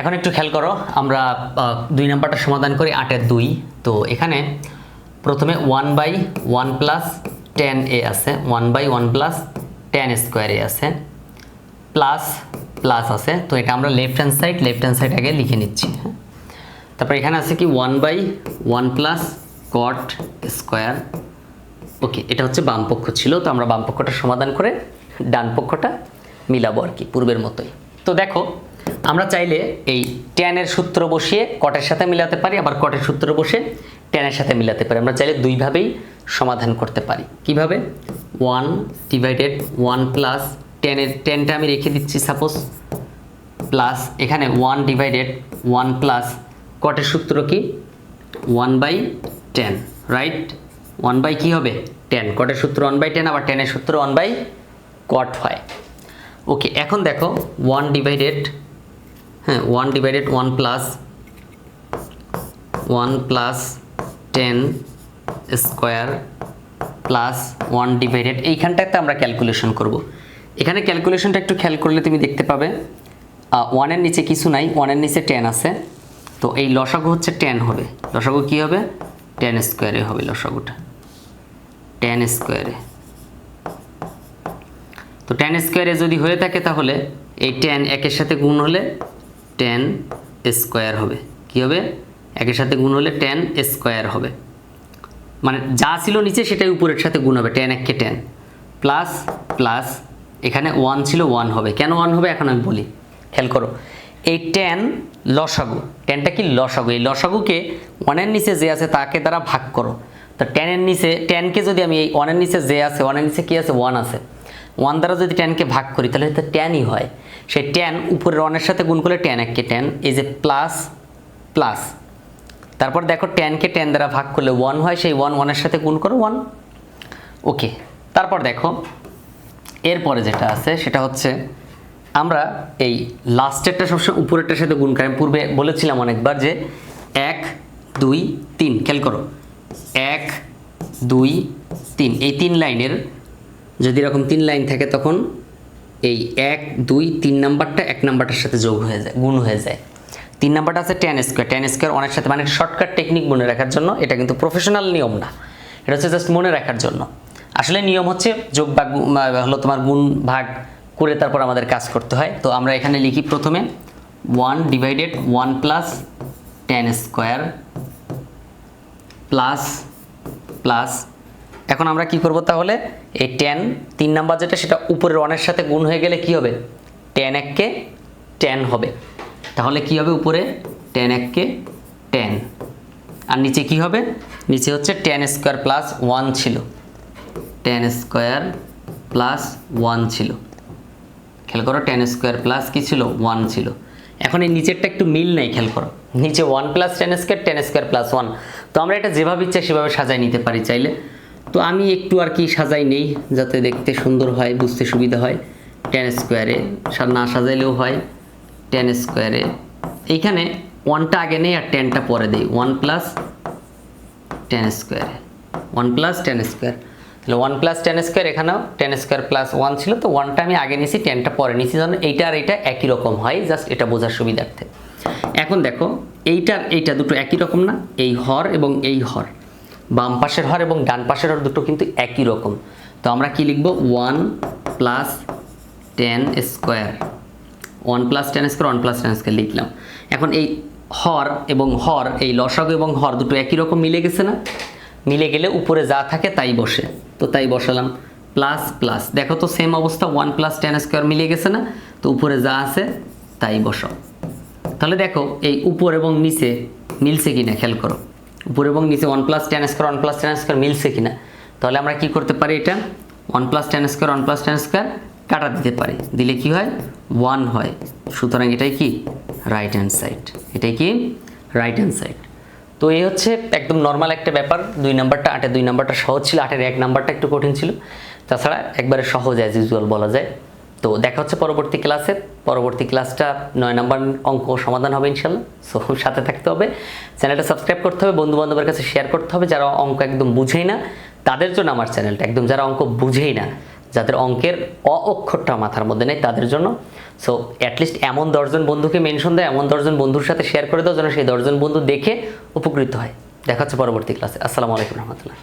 এখন একটু খেয়াল করো, আমরা দুই নাম্বারটা সমাধান করি আটের দুই। তো এখানে প্রথমে one by one plus ten এ আছে one by one plus ten square এ আছে প্লাস প্লাস আছে। তো এটা আমরা left hand side left hand side আগে লিখে নিচ্ছি হ্যাঁ। তারপর এখানে আছে কি one by one plus cot square okay এটা হচ্ছে বাম পক্ষ ছিল, তো আমরা বাম পক্ষটা সমাধান করে ডান পক্ষটা মিলাবো আর কি, পূর্বের মতোই। তো দেখো আমরা চাইলে এই ট্যানের সূত্র বসিয়ে কটের সাথে মিলাতে পারি, আবার কটের সূত্র বসে ট্যানের সাথে মিলাতে পারি। আমরা চাইলে দুইভাবেই সমাধান করতে পারি। কীভাবে? ওয়ান ডিভাইডেড ওয়ান প্লাস টেনের টেনটা আমি রেখে দিচ্ছি সাপোজ প্লাস এখানে ওয়ান ডিভাইডেড ওয়ান প্লাস কটের সূত্র কি? One by ten right one by কী হবে? টেন কটের সূত্র ওয়ান বাই টেন আবার টেনের সূত্র ওয়ান বাই কট হয়। ওকে এখন দেখো ওয়ান ডিভাইডেড হ্যাঁ one divided one plus one plus ten square plus one divided এইখানটাতে আমরা ক্যালকুলেশন করব। এখানে ক্যালকুলেশনটা একটু খেয়াল করলে তুমি দেখতে পাবে। ওয়ানের নিচে কিছু নাই ওয়ানের নিচে টেন আছে। তো এই লসাগু হচ্ছে টেন হবে। লসাগু কী হবে? টেন স্কোয়ারে হবে লসাগুটা। টেন স্কোয়ারে তো টেন স্কোয়ারে যদি হয়ে থাকে তাহলে এই টেন একের সাথে গুণ হলে টেন স্কোয়ার হবে। কি হবে? একের সাথে গুণ হলে টেন স্কোয়ার হবে। মানে যা ছিল নিচে সেটাই উপরের সাথে গুণ হবে টেন এককে টেন প্লাস প্লাস এখানে ওয়ান ছিল ওয়ান হবে। কেন ওয়ান হবে? এখন আমি বলি। খেয়াল করো, এই টেন লসাগু টেনটা কি লসাগু? এই লসাগুকে ওয়ানের নিচে যে আছে তাকে দ্বারা ভাগ করো। তো টেনের নিচে টেনকে যদি আমি এই ওয়ানের নিচে যে আছে ওয়ানের নিচে কী আছে? ওয়ান আছে। ওয়ান দ্বারা যদি টেনকে ভাগ করি, তাহলে তো টেনই হয়। সেই টেন উপরের ওয়ানের সাথে গুণ করলে টেন এককে টেন এই যে প্লাস প্লাস তারপর দেখো টেনকে টেন দ্বারা ভাগ করলে ওয়ান হয়, সেই ওয়ান ওয়ানের সাথে গুণ করো ওয়ান ওকে তারপর দেখো, এরপরে যেটা আছে, সেটা হচ্ছে আমরা এই লাস্টেরটা সবসময় উপরেরটার সাথে গুণ করি। পূর্বে বলেছিলাম অনেকবার যে এক, দুই, তিন, খেয়াল করো। এক, দুই, তিন, এই তিন লাইনের যদি এরকম তিন লাইন থাকে তখন এই এক, দুই, তিন নাম্বারটা এক নাম্বারটার সাথে যোগ হয়ে যায়, গুণ হয়ে যায়। তিন নাম্বারটা আছে টেন স্কোয়ার টেন স্কোয়ার অনেক সাথে মানে শর্টকাট টেকনিক মনে রাখার জন্য, এটা কিন্তু প্রফেশনাল নিয়ম না। এটা হচ্ছে জাস্ট মনে রাখার জন্য। আসলে নিয়ম হচ্ছে যোগ বা হলো তোমার গুণ ভাগ করে তারপর আমাদের কাজ করতে হয়। তো আমরা এখানে লিখি প্রথমে one divided one plus ten square plus plus এখন আমরা কি করব তাহলে? এই টেন তিন নাম্বার যেটা, সেটা উপরের ওয়ানের সাথে গুণ হয়ে গেলে কি হবে? টেন এককে টেন হবে। তাহলে কি হবে উপরে? টেন এককে টেন আর নিচে কি হবে? নিচে হচ্ছে টেন স্কোয়ার প্লাস ওয়ান ছিল। টেন স্কোয়ার প্লাস ওয়ান ছিল। খেয়াল করো টেন স্কোয়ার প্লাস কী ছিল? ওয়ান ছিল। এখন এই নিচেরটা একটু মিল নেই, খেয়াল করো। নিচে one plus ten square ten square plus one তো আমরা এটা যেভাবে ইচ্ছা সেভাবে সাজাই নিতে পারি চাইলে। তো আমি একটু আর কি সাজাই নেই, যাতে দেখতে সুন্দর হয়, বুঝতে সুবিধা হয়। টেন স্কোয়ারে না সাজাইলেও হয় টেন স্কোয়ারে এইখানে ওয়ানটা আগে নেই আর টেনটা পরে দিই। ওয়ান প্লাস টেন স্কোয়ারে ওয়ান প্লাস টেন স্কোয়ার তাহলে ওয়ান প্লাস টেন স্কোয়ার এখানেও টেন স্কোয়ার প্লাস ওয়ান ছিল, তো ওয়ানটা আমি আগে নিয়েছি টেনটা পরে নিয়েছি। যেন এইটা আর এইটা একই রকম হয় জাস্ট এটা বোঝার সুবিধার্থে। এখন দেখো, এইটার, এইটা দুটো একই রকম না, এই হর এবং এই হর। বাম পাশের হর এবং ডান পাশের হর দুটো কিন্তু একই রকম। তো আমরা কি লিখব? One plus ten square. One plus ten square, one plus ten square লিখলাম। এখন এই হর এবং হর, এই লসাগু এবং হর দুটো একই রকম মিলে গেছে না? মিলে গেলে উপরে যা থাকে তাই বসে। তো তাই বসালাম। Plus plus. দেখো তো সেম অবস্থা, ওয়ান প্লাস টেন স্কোয়ার মিলে গেছে না? তো উপরে যা আছে তাই বসাও। তাহলে দেখো এই উপর এবং নিচে মিলছে কিনা, খেয়াল করো। উপর এবং নিচে one plus ten square one plus ten square মিলছে কিনা? তাহলে আমরা কি করতে পারি এটা? One plus ten square one plus ten square কাটা দিতে পারি। দিলে কি হয়? ওয়ান হয়। সুতরাং এটাই কি? রাইট হ্যান্ড সাইড এটাই কি? রাইট হ্যান্ড সাইড তো এই হচ্ছে একদম নর্মাল একটা ব্যাপার। দুই নাম্বারটা আটের, দুই নাম্বারটা সহজ ছিল। আটের এক নাম্বারটা একটু কঠিন ছিল। তাছাড়া একবারে সহজ অ্যাজ ইউজুয়াল বলা যায়। তো দেখা হচ্ছে পরবর্তী ক্লাসে। পরবর্তী ক্লাসটা নয় নম্বর অঙ্ক সমাধান হবে ইনশাল্লাহ। সো সাথে থাকতে হবে। চ্যানেলটা সাবস্ক্রাইব করতে হবে বন্ধু বান্ধবের কাছে শেয়ার করতে হবে যারা অঙ্ক একদম বুঝেই না। তাদের জন্য আমার চ্যানেলটা একদম যারা অঙ্ক বুঝেই না, যাদের অঙ্কের অ অক্ষরটা মাথার মধ্যে নেই তাদের জন্য। সো অ্যাটলিস্ট এমন দশজন বন্ধুকে মেনশন দেয় এমন দশজন বন্ধুর সাথে শেয়ার করে দাও যেন সেই দশজন বন্ধু দেখে উপকৃত হয়। দেখা হচ্ছে পরবর্তী ক্লাসে। আসসালামু আলাইকুম রহমতুল্লাহ।